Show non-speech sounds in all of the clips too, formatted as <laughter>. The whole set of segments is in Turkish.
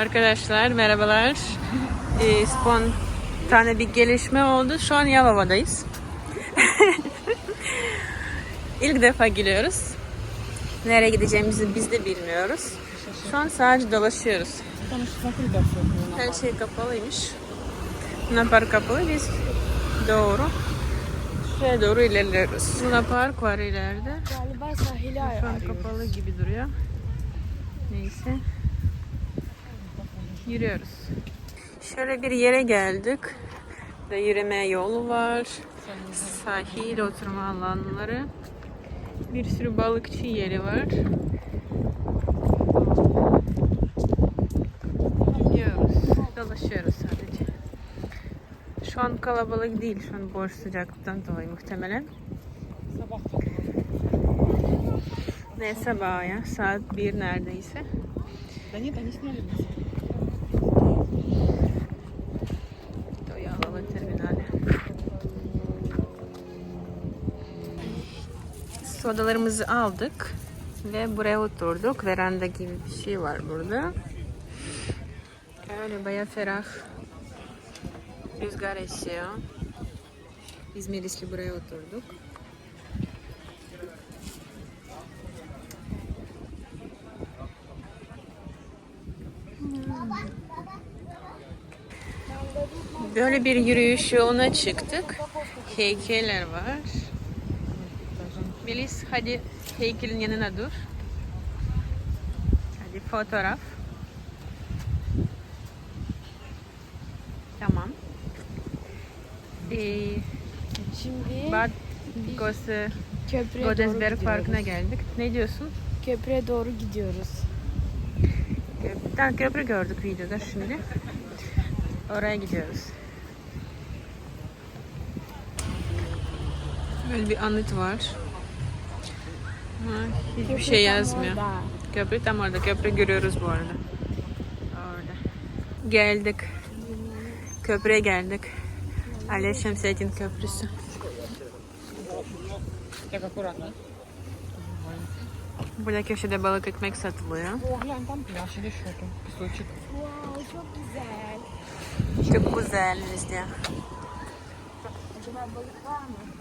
Arkadaşlar merhabalar. Ee, spontane bir gelişme oldu. Şu an Yalova'dayız. <laughs> İlk defa geliyoruz. Nereye gideceğimizi biz de bilmiyoruz. Şu an sadece dolaşıyoruz. Her şey kapalıymış. Luna Park kapalı. Biz doğru şuraya doğru ilerliyoruz. Luna Park var ileride. Galiba sahili Şu an kapalı gibi duruyor. Neyse Yürüyoruz. Şöyle bir yere geldik. Ve yürüme yolu var. Sahil oturma alanları. Bir sürü balıkçı yeri var. Gidiyoruz. Dolaşıyoruz sadece. Şu an kalabalık değil. Şu an boş sıcaklıktan dolayı muhtemelen. Sabah Ne sabah ya? Saat 1 neredeyse. Да нет, они сняли нас. Sodalarımızı aldık ve buraya oturduk. Veranda gibi bir şey var burada. Öyle baya ferah. Rüzgar esiyor. İzmirlisli buraya oturduk. Böyle bir yürüyüş yoluna çıktık. Heykeller var. Melis hadi heykelin yanına dur. Hadi fotoğraf. Tamam. Ee, Şimdi Bad Gosse köprüye Godesberg. Parkı'na geldik. Ne diyorsun? Köprüye doğru gidiyoruz. Köprü, köprü gördük videoda şimdi. Oraya gidiyoruz. Böyle bir anıt var. Ha, hiçbir şey yazmıyor. Köprü tam orada. Köprü görüyoruz bu arada. Orada. Geldik. Köprüye geldik. Ali Şemsettin Köprüsü. Burada köşede balık ekmek satılıyor. Çok güzel. Çok güzel işte. Acaba balık var mı?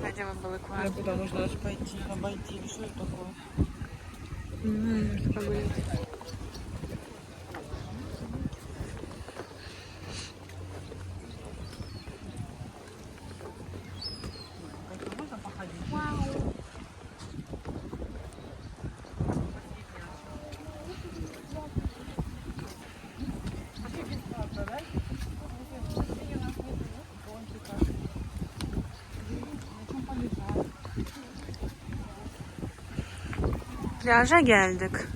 Ходила было классно. Ну, куда можно аж пойти, обойти, что это такое? Не знаю, что plaja geldik.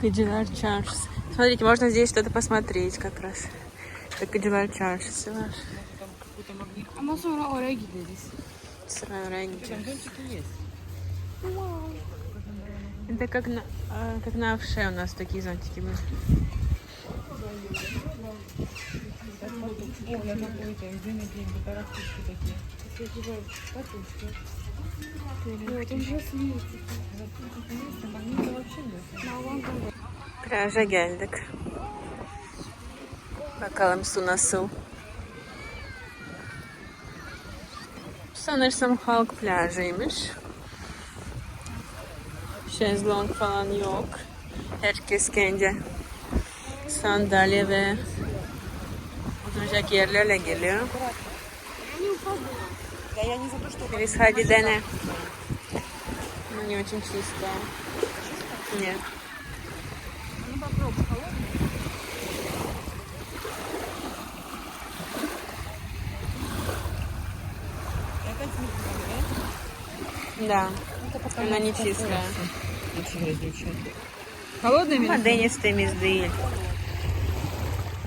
Кадивар Чаршес. Смотрите, можно здесь что-то посмотреть как раз. Это Кадивар Чаршес. Ama sonra oraya gideriz. Sonra oraya gideriz. Wow. Это как на, э, как на овше у нас такие зонтики были. Kraja geldik. Bakalım su nasıl. Sanırsam halk plajıymış. Şezlong falan yok. Herkes kendi sandalye ve oturacak yerlerle geliyor. Да я не за то, что Melis hadi dene. Ну, не очень чистая. Нет. Ну попробуй, холодный. Это Да. Она не чистая. включили, дівчата. Холодний він? Денистый мезды.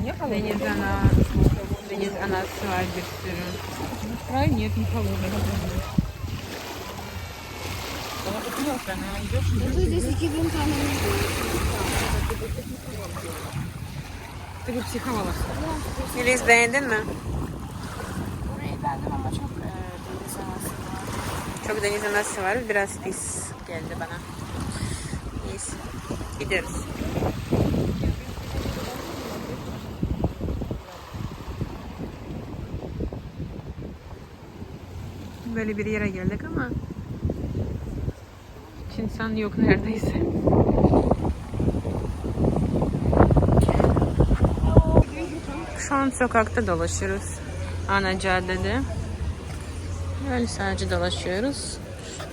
Не холодный? Денис, она... Денис, она свадьбе Ну, край нет, не холодный. Ты бы психовала. Или сдайден, да? Çok denize nasıl var? Biraz pis geldi bana. Gidiyoruz. Böyle bir yere geldik ama hiç insan yok neredeyse. Şu an sokakta dolaşıyoruz. Ana caddede. Böyle sadece dolaşıyoruz.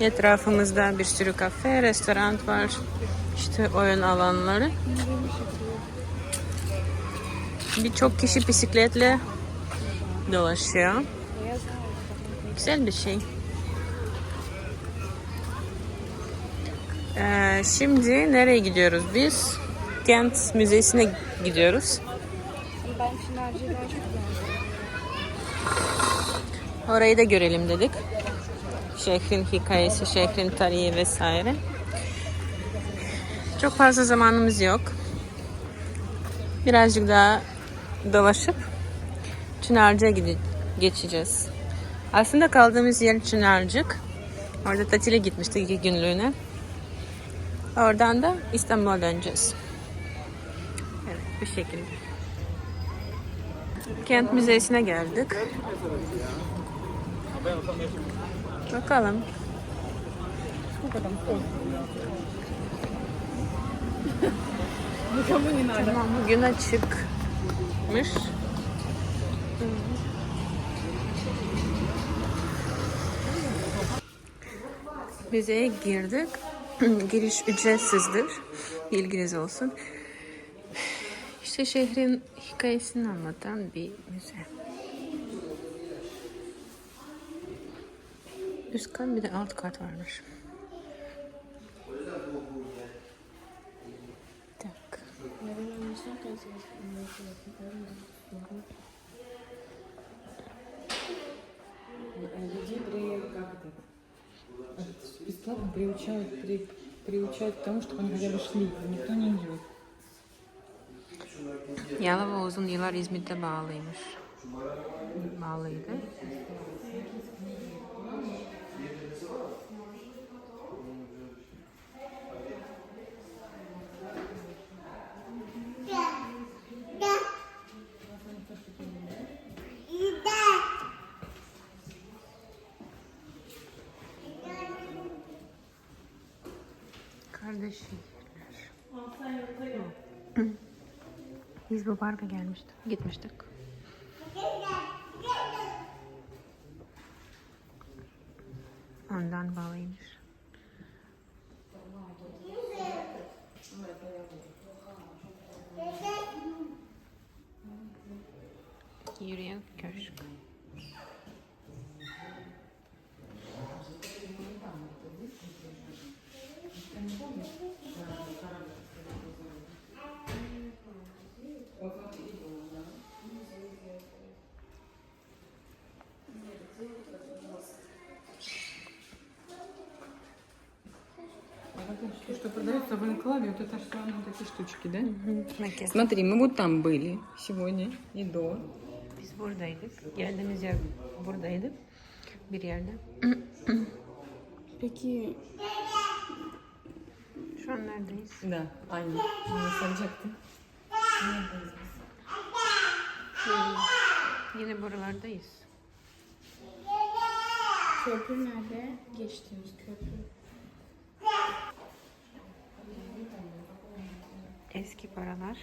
Etrafımızda bir sürü kafe, restoran var. İşte oyun alanları. Birçok kişi bisikletle dolaşıyor. Güzel bir şey. Ee, şimdi nereye gidiyoruz biz? Kent Müzesi'ne gidiyoruz. Orayı da görelim dedik. Şehrin hikayesi, şehrin tarihi vesaire. Çok fazla zamanımız yok. Birazcık daha dolaşıp Çınarcık'a gide- geçeceğiz. Aslında kaldığımız yer Çınarcık. Orada tatile gitmiştik iki günlüğüne. Oradan da İstanbul'a döneceğiz. Evet, bu şekilde. Kent Müzesi'ne geldik. Bakalım. Tamam bugün açıkmış. Müzeye girdik. <clears throat> Giriş ücretsizdir. Bilginiz olsun. İşte şehrin hikayesini anlatan bir müze. Üst kat bir de alt kat varmış. Людей при, как это, бесплатно приучают, при, приучают к тому, чтобы они хотя бы шли, никто не идет. Yalova uzun yıllar İzmit'te bağlıymış. Bağlıydı. Kardeşler. Biz bu parka gelmiştik. Gitmiştik. Ondan bağlıymış. Вот то, что продается в анклаве, вот это что, ну, такие штучки, да? Merkez. Смотри, мы вот там были сегодня и до. Biz buradaydık. Geldiğimiz yer buradaydı. Bir yerde. Peki Şu an neredeyiz? Да, Аня, мы сalacaktı. Yine buralardayız. köprü nerede? Geçtiğimiz köprü. Eski paralar.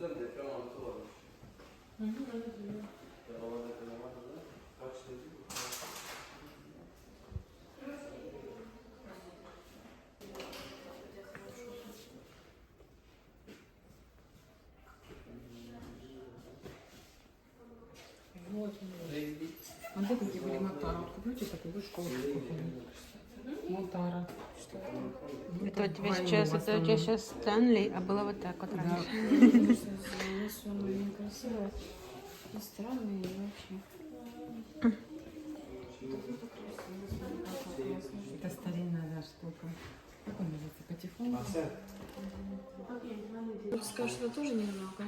Güzel deprem anıtı var. Hı hı öyle diyor. Ya hava deprem anıtı da kaç dedi bu? А где такие были Монтара? Вот куплю тебе такую школу. Монтара. Что? Это? У тебя сейчас, это у тебя сейчас Стэнли, а было вот так вот Да. раньше. И и вообще. Это старинная да, штука. Как он называется? Патефон? Скажешь, что тоже немного.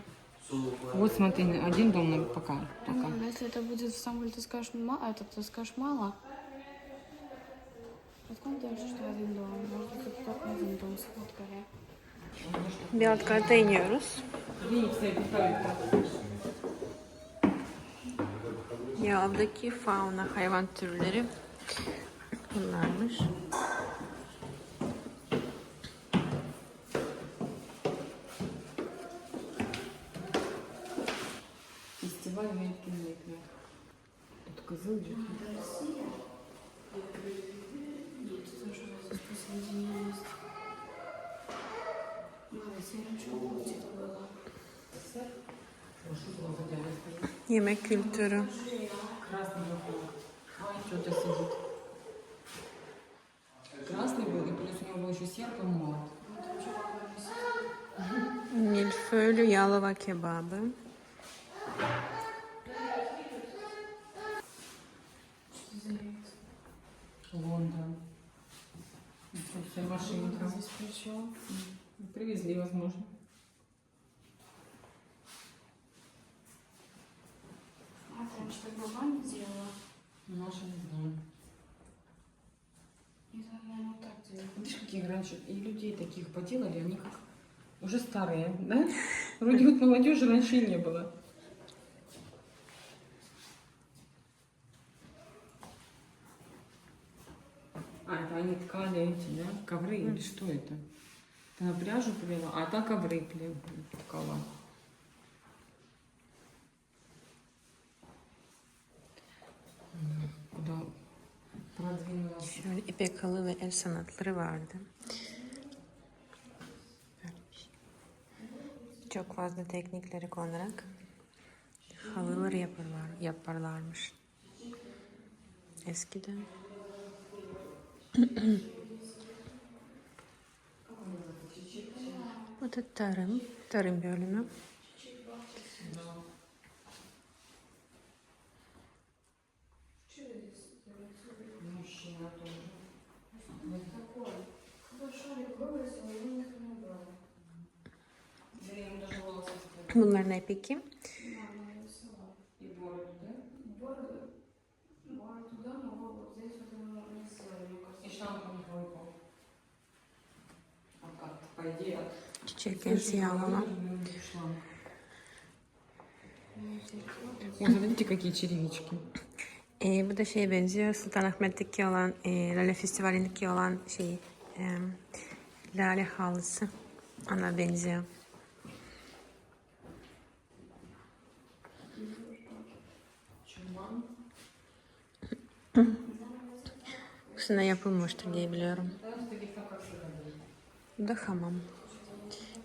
Вот смотри, один дом на- пока. пока. Ну, если это будет в самом деле, ты скажешь мало, а это ты скажешь мало. Откуда дальше, что один дом? Может быть, это только один дом сфоткали. Bir alt kata iniyoruz. Yağdaki fauna hayvan türleri bunlarmış. Фестиваль Мельки Тут козыл идет. Нет, это что здесь посередине есть. Мало, если раньше в где было. Yemek kültürü. Красный был. Тетя сидит. Красный был, и плюс у него был еще серп и молот. Milföylü yalova kebabı. Лондон. Тут вся машинка. Здесь причем? Привезли, возможно. А, раньше так бабами делала? Наша не знаю. Не знаю, наверное, вот так делала. Видишь, каких раньше и людей таких поделали, они как уже старые, да? Вроде вот молодежи раньше и не было. ткали эти, да? Ковры или что это? Ты на пряжу плела, а та ковры плела, ткала. М, Куда продвинулась? Şöyle ipek halı ve el sanatları vardı. Çok fazla teknikleri kullanarak halıları yaparlar, yaparlarmış. Eskiden. Bu da tarım, tarım bölümü. Bunlar ne peki? Çiçek ensi yağlama. Шланг. Ой, смотрите, какие черевички. Ee, bu da şeye benziyor. Sultanahmet'teki olan, e, Lale Festivali'ndeki olan şey, e, Lale halısı. Ona benziyor. Чуман. Üstüne yapılmıştır diye biliyorum. Да, с таких как красиво. Bu da hamam.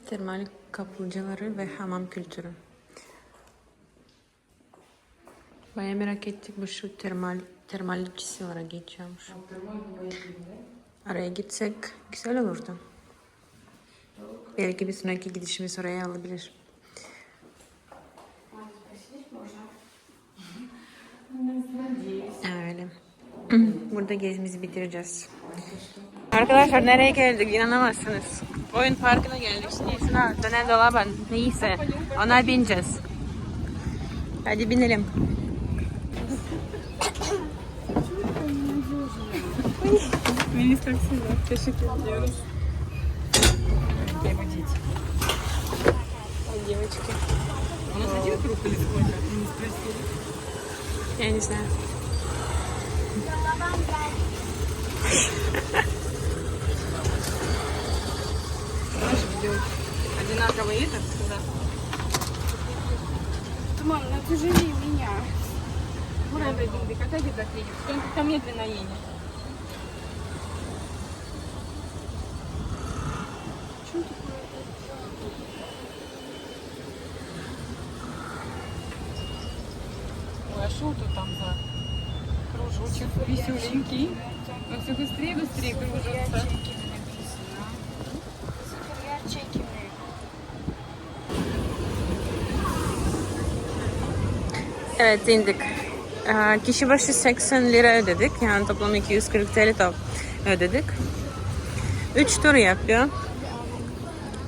Termal kaplıcaları ve hamam kültürü. Baya merak ettik bu şu termal termallikçisi olarak geçiyormuş. Araya gitsek güzel olurdu. Belki bir sonraki gidişimiz oraya alabilir. Öyle. Burada gezimizi bitireceğiz. Arkadaşlar nereye geldik inanamazsınız. Oyun parkına geldik. Şimdi şuna dönen dolaba neyse ona bineceğiz. Hadi binelim. Melis takside. Teşekkür ediyoruz. Где водить? Девочки. У нас один круг или сколько? Мы не спросили. Я не знаю. сделать одинаковый этот, да. Мам, ну тяжелее меня. Ура, Бэбби, когда еда клинит? Кто-нибудь там медленно едет. Evet indik. Ee, kişi başı 80 lira ödedik. Yani toplam 240 TL top ödedik. 3 tur yapıyor.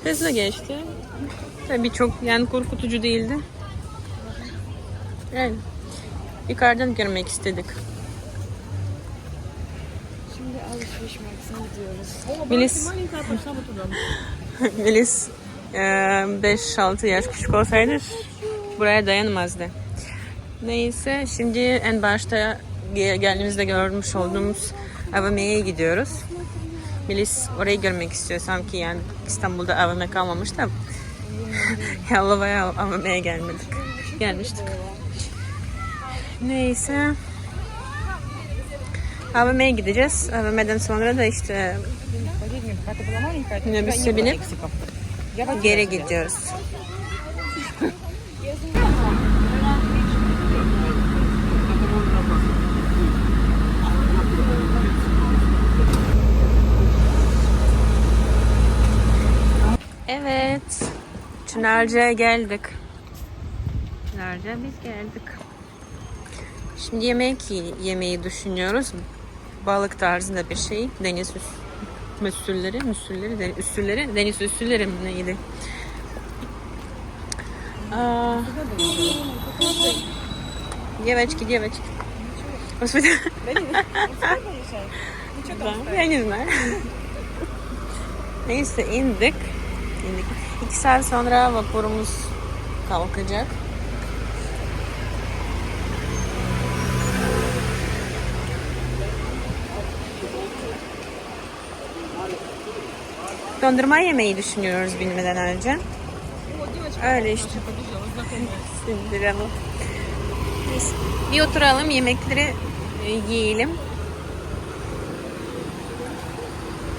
Hızlı geçti. Tabii çok yani korkutucu değildi. Yani yukarıdan görmek istedik. Şimdi alışveriş merkezine gidiyoruz. Melis. <laughs> Melis e, 5-6 yaş küçük olsaydı buraya dayanmazdı. Neyse şimdi en başta geldiğimizde görmüş olduğumuz AVM'ye gidiyoruz. Melis orayı görmek istiyor sanki yani İstanbul'da AVM kalmamış da <laughs> Yalova'ya AVM'ye gelmedik. Gelmiştik. Neyse. AVM'ye gideceğiz. AVM'den sonra da işte minibüse binip geri gidiyoruz. Evet. Çınarca'ya geldik. Çınarca biz geldik. Şimdi yemek y- yemeyi düşünüyoruz. Balık tarzında bir şey. Deniz üs- müsülleri, müsülleri, deniz üssülleri, deniz üssülleri mi neydi? А, Девочки, девочки. Господи. Да, я не знаю. Neyse indik. indik. İki saat sonra vapurumuz kalkacak. Dondurma yemeyi düşünüyoruz bilmeden önce. Öyle işte. Sindirelim. Bir oturalım yemekleri e, yiyelim.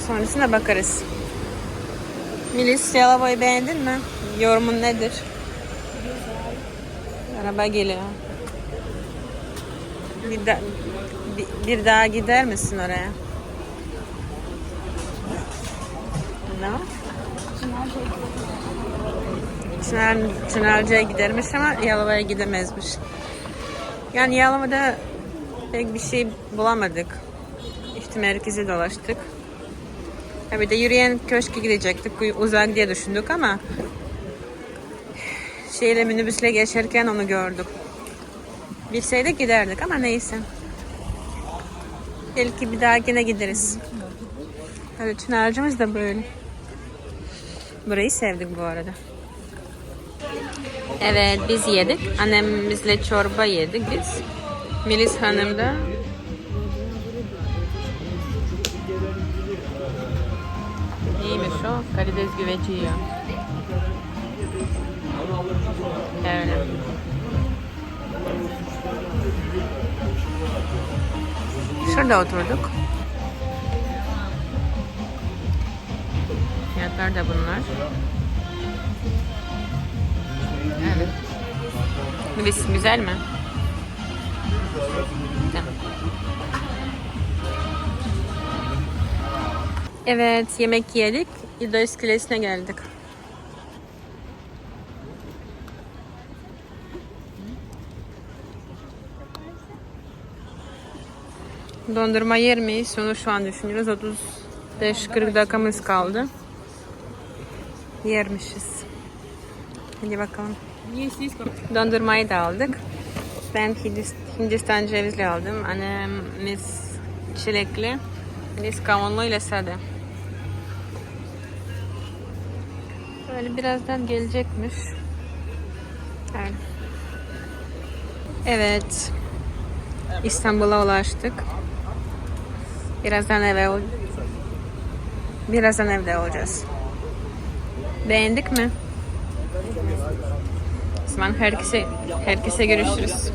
Sonrasına bakarız. Melis Yalova'yı beğendin mi? Yorumun nedir? Araba geliyor. Bir, da- bir, bir daha gider misin oraya? Ne? Çınar, Çınarca'ya gidermiş ama Yalova'ya gidemezmiş. Yani Yalova'da pek bir şey bulamadık. İşte merkezi dolaştık. Ha bir de yürüyen köşke gidecektik. Uzak diye düşündük ama şeyle minibüsle geçerken onu gördük. Bilseydik giderdik ama neyse. Belki bir dahakine gideriz. Evet Çınarca'mız da böyle. Burayı sevdik bu arada. Evet biz yedik. Annemizle çorba yedik biz. Melis Hanım da Karides güveci yiyor. Öyle. Şurada oturduk. Fiyatlar da bunlar. Evet. Melis güzel mi? Evet, yemek yedik. İdois Kulesi'ne geldik. Dondurma yer miyiz? Onu şu an düşünüyoruz. 35-40 dakikamız kaldı. Yermişiz. Hadi bakalım. Dondurmayı da aldık. Ben Hindistan cevizli aldım. Annemiz çilekli. Biz kavunlu ile sade. Böyle birazdan gelecekmiş. Evet. Evet. İstanbul'a ulaştık. Birazdan eve Birazdan evde olacağız. Beğendik mi? O herkese herkese görüşürüz.